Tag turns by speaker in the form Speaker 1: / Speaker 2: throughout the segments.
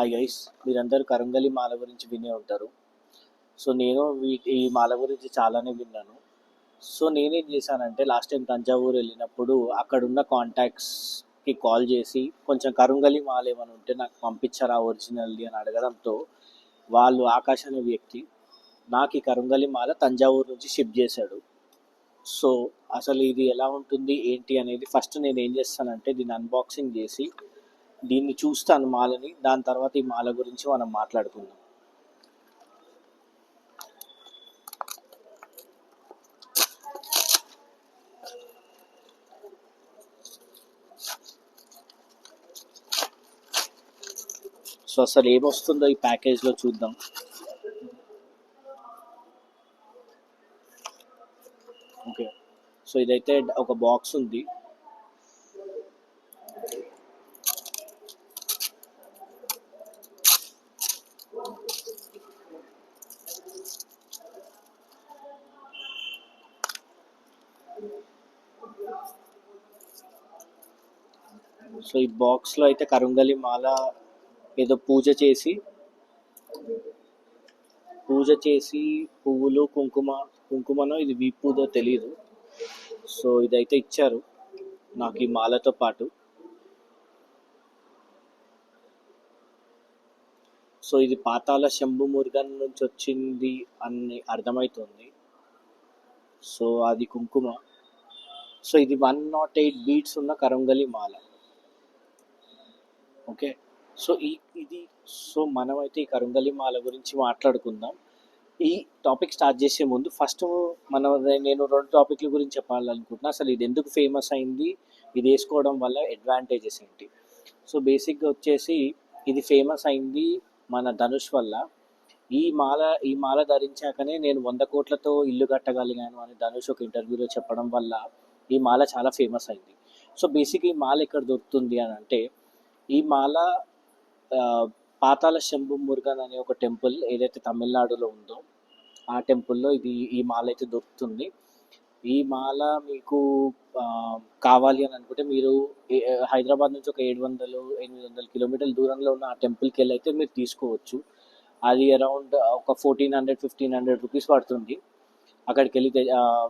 Speaker 1: Hi guys మీరందరూ కరంగలి మాల గురించి వినే ఉంటారు. సో నేను వీ- ఈ మాల గురించి చాలానే విన్నాను. సో నేనేం చేశానంటే లాస్ట్ టైం తంజావూరు వెళ్ళినప్పుడు అక్కడున్న కాంటాక్ట్స్కి కాల్ చేసి కొంచెం కరుంగలి మాల ఏమైనా ఉంటే నాకు పంపించారా ఒరిజినల్ది అని అడగడంతో వాళ్ళు ఆకాశ అనే వ్యక్తి నాకు ఈ కరుంగలి మాల తంజావూరు నుంచి షిప్ చేశాడు. సో అసలు ఇది ఎలా ఉంటుంది ఏంటి అనేది ఫస్ట్ నేను ఏం చేస్తానంటే దీన్ని అన్బాక్సింగ్ చేసి దీన్ని చూస్తాను మాలని దాని తర్వాత ఈ మాల గురించి మనం మాట్లాడుకుందాం. సో అసలు ఏమొస్తుందో ఈ ప్యాకేజ్లో చూద్దాం. ఓకే. సో ఇదైతే ఒక బాక్స్ ఉంది. సో ఈ బాక్స్లో అయితే కరుంగలి మాల ఏదో పూజ చేసి పూజ చేసి పువ్వులు కుంకుమ కుంకుమనో ఇది వీపుదో తెలియదు సో ఇదైతే ఇచ్చారు నాకు ఈ మాలతో పాటు. సో ఇది పాతాల శంభు మురుగన్ నుంచి వచ్చింది అని అర్థమవుతుంది సో అది కుంకుమ. సో ఇది వన్ నాట్ ఎయిట్ బీట్స్ ఉన్న కరంగలి మాల. ఓకే? సో ఈ ఇది సో మనమైతే ఈ కరుంగలి మాల గురించి మాట్లాడుకుందాం. ఈ టాపిక్ స్టార్ట్ చేసే ముందు ఫస్ట్ మన నేను రెండు టాపిక్ల గురించి చెప్పాలనుకుంటున్నా. అసలు ఇది ఎందుకు ఫేమస్ అయింది? ఇది వేసుకోవడం వల్ల అడ్వాంటేజెస్ ఏంటి? సో బేసిక్గా వచ్చేసి ఇది ఫేమస్ అయింది మన ధనుష్ వల్ల. ఈ మాల ఈ మాల ధరించాకనే నేను వంద కోట్లతో ఇల్లు కట్టగలిగాను అని ధనుష్ ఒక ఇంటర్వ్యూలో చెప్పడం వల్ల ఈ మాల చాలా ఫేమస్ అయింది. సో బేసిక్ ఈ మాల ఎక్కడ దొరుకుతుంది అని అంటే ఈ మాల పాతాళ శంభు మురుగన్ అనే ఒక టెంపుల్ ఏదైతే తమిళనాడులో ఉందో ఆ టెంపుల్లో ఇది ఈ మాల అయితే దొరుకుతుంది. ఈ మాల మీకు కావాలి అని అనుకుంటే మీరు హైదరాబాద్ నుంచి ఒక ఏడు వందలు ఎనిమిది వందల కిలోమీటర్ల దూరంలో ఉన్న ఆ టెంపుల్కి వెళ్ళి అయితే మీరు తీసుకోవచ్చు. అది అరౌండ్ ఒక fourteen hundred fifteen hundred rupees పడుతుంది. అక్కడికి వెళ్ళి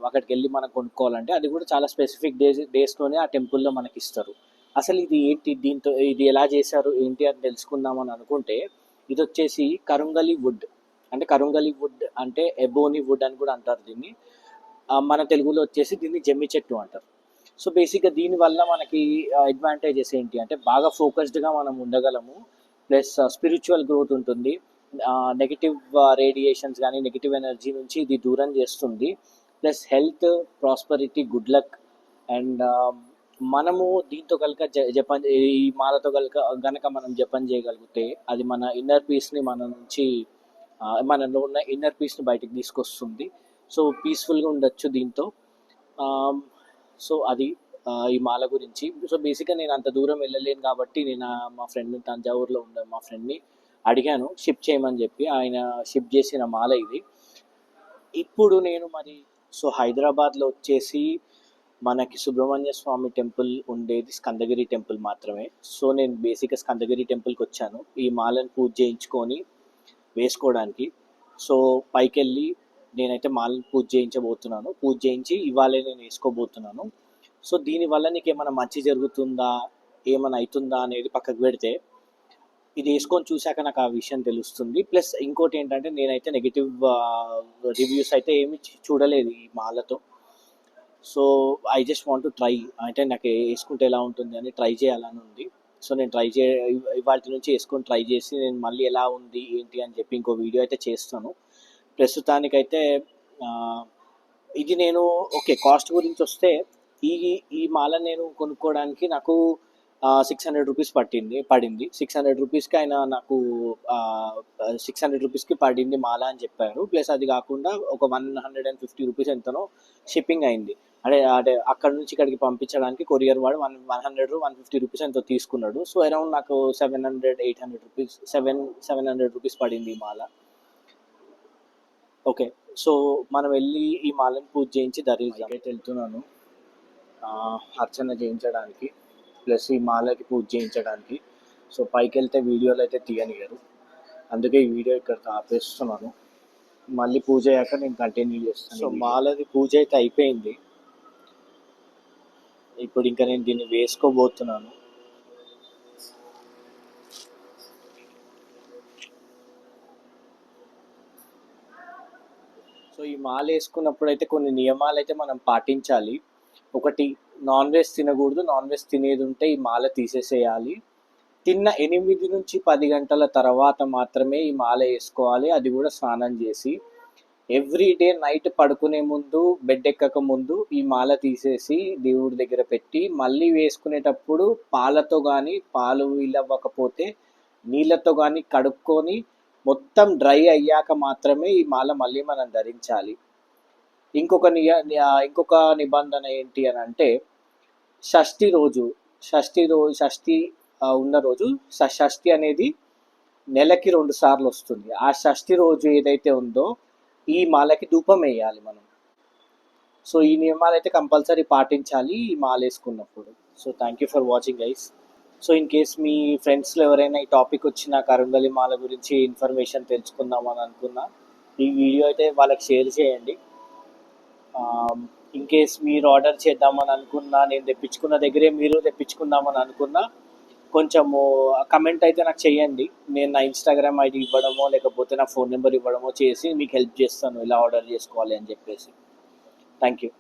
Speaker 1: అక్కడికి వెళ్ళి మనం కొనుక్కోవాలంటే అది కూడా చాలా స్పెసిఫిక్ డేస్ డేస్లోనే ఆ టెంపుల్లో మనకి ఇస్తారు. అసలు ఇది ఏంటి? దీంతో ఇది ఎలా చేశారు? ఏంటి అని తెలుసుకుందామని అనుకుంటే ఇది వచ్చేసి కరుంగలి వుడ్. అంటే కరుంగలి వుడ్ అంటే ఎబోని వుడ్ అని కూడా అంటారు దీన్ని. మన తెలుగులో వచ్చేసి దీన్ని జమ్మి చెట్టు అంటారు. సో బేసిక్గా దీనివల్ల మనకి అడ్వాంటేజెస్ ఏంటి? అంటే బాగా ఫోకస్డ్గా మనం ఉండగలము. ప్లస్ స్పిరిచువల్ గ్రోత్ ఉంటుంది. నెగిటివ్ రేడియేషన్స్ కానీ నెగిటివ్ ఎనర్జీ నుంచి ఇది దూరం చేస్తుంది. Plus health prosperity good luck and మనము దీంతో కనుక జ- జపం ఈ మాలతో కనుక గనక మనం జపం చేయగలిగితే అది మన ఇన్నర్ పీస్ని మన నుంచి మనలో ఉన్న ఇన్నర్ పీస్ని బయటికి తీసుకొస్తుంది. సో పీస్ఫుల్గా ఉండొచ్చు దీంతో. సో అది ఈ మాల గురించి. సో బేసిక్గా నేను అంత దూరం వెళ్ళలేను కాబట్టి నేను మా ఫ్రెండ్ తంజావూరులో ఉండే మా ఫ్రెండ్ని అడిగాను. షిప్ చేయమని చెప్పి ఆయన షిప్ చేసిన మాల ఇది. ఇప్పుడు నేను మరి సో హైదరాబాద్లో వచ్చేసి మనకి సుబ్రహ్మణ్య స్వామి టెంపుల్ ఉండేది స్కందగిరి టెంపుల్ మాత్రమే. సో నేను బేసిక్గా స్కందగిరి టెంపుల్కి వచ్చాను. ఈ మాలను పూజ చేయించుకొని వేసుకోవడానికి. సో పైకి వెళ్ళి నేనైతే మాలను పూజ చేయించబోతున్నాను. పూజ చేయించి ఇవాళే నేను వేసుకోబోతున్నాను. సో దీనివల్ల నీకు ఏమైనా మంచి జరుగుతుందా? ఏమైనా అవుతుందా అనేది పక్కకు పెడితే ఇది వేసుకొని చూశాక నాకు ఆ విషయం తెలుస్తుంది. ప్లస్ ఇంకోటి ఏంటంటే నేనైతే నెగిటివ్ రివ్యూస్ అయితే ఏమి చూడలేదు ఈ మాలతో. So I just want to try అంటే నాకు వేసుకుంటే ఎలా ఉంటుంది అని ట్రై చేయాలని ఉంది. సో నేను ట్రై చే వాటి నుంచి వేసుకొని ట్రై చేసి నేను మళ్ళీ ఎలా ఉంది ఏంటి అని చెప్పి ఇంకో వీడియో అయితే చేస్తాను. ప్రస్తుతానికైతే ఇది నేను ఓకే కాస్ట్ గురించి వస్తే ఈ ఈ మాల నేను కొనుక్కోవడానికి నాకు సిక్స్ హండ్రెడ్ రూపీస్ పట్టింది పడింది. సిక్స్ హండ్రెడ్ రూపీస్కి ఆయన నాకు సిక్స్ హండ్రెడ్ రూపీస్కి పడింది మాల అని చెప్పారు. ప్లస్ అది కాకుండా ఒక one hundred and fifty rupees ఎంతనో షిప్పింగ్ అయింది. అంటే అంటే అక్కడ నుంచి ఇక్కడికి పంపించడానికి కొరియర్ వాడు one one hundred one fifty rupees ఎంతో తీసుకున్నాడు. సో అరౌండ్ నాకు seven hundred eight hundred rupees seven seven hundred rupees పడింది ఈ మాల. ఓకే సో మనం వెళ్ళి ఈ మాలను పూజ చేయించి ధరిద్దాం వెళ్తున్నాను. అర్చన చేయించడానికి. ప్లస్ ఈ మాలకి పూజ చేయించడానికి. సో పైకి వెళ్తే వీడియోలు అయితే తీయనియరు. అందుకే ఈ వీడియో ఇక్కడ ఆపేస్తున్నాను. మళ్ళీ పూజ అయ్యాక నేను కంటిన్యూ చేస్తాను సో మాలది పూజ అయితే అయిపోయింది. ఇప్పుడు ఇంకా నేను దీన్ని వేసుకోబోతున్నాను. సో ఈ మాల వేసుకున్నప్పుడు అయితే కొన్ని నియమాలు అయితే మనం పాటించాలి. ఒకటి నాన్ వెజ్ తినకూడదు నాన్ వెజ్ తినేది ఉంటే ఈ మాల తీసేసేయాలి. తిన్న ఎనిమిది నుంచి పది గంటల తర్వాత మాత్రమే ఈ మాల వేసుకోవాలి అది కూడా స్నానం చేసి. ఎవ్రీ డే నైట్ పడుకునే ముందు బెడ్ ఎక్కక ముందు ఈ మాల తీసేసి దేవుడి దగ్గర పెట్టి మళ్ళీ వేసుకునేటప్పుడు పాలతో కానీ పాలు వీలవ్వకపోతే నీళ్ళతో కానీ కడుక్కొని మొత్తం డ్రై అయ్యాక మాత్రమే ఈ మాల మళ్ళీ మనం ధరించాలి. ఇంకొక నియ ఇంకొక నిబంధన ఏంటి అని అంటే షష్ఠి రోజు షష్ఠి రోజు షష్ఠి ఉన్న రోజు షష్ఠి అనేది నెలకి రెండు సార్లు వస్తుంది. ఆ షష్ఠి రోజు ఏదైతే ఉందో ఈ మాలకి ధూపం వేయాలి మనం. సో ఈ నియమాలు అయితే కంపల్సరీ పాటించాలి ఈ మాల వేసుకున్నప్పుడు. So thank you for watching guys so in case మీ ఫ్రెండ్స్లో ఎవరైనా ఈ టాపిక్ వచ్చిన కరుంగలి మాల గురించి ఇన్ఫర్మేషన్ తెలుసుకుందామని అనుకున్నా ఈ వీడియో అయితే వాళ్ళకి షేర్ చేయండి. ఇన్ కేస్ మీరు ఆర్డర్ చేద్దామని అనుకున్నా నేను తెప్పించుకున్న దగ్గరే మీరు తెప్పించుకుందామని అనుకున్నా కొంచెము కమెంట్ అయితే నాకు చేయండి. నేను నా ఇన్స్టాగ్రామ్ ఐడి ఇవ్వడమో లేకపోతే నా ఫోన్ నెంబర్ ఇవ్వడమో చేసి మీకు హెల్ప్ చేస్తాను. ఇలా ఆర్డర్ చేసుకోవాలి అని చెప్పేసి. Thank you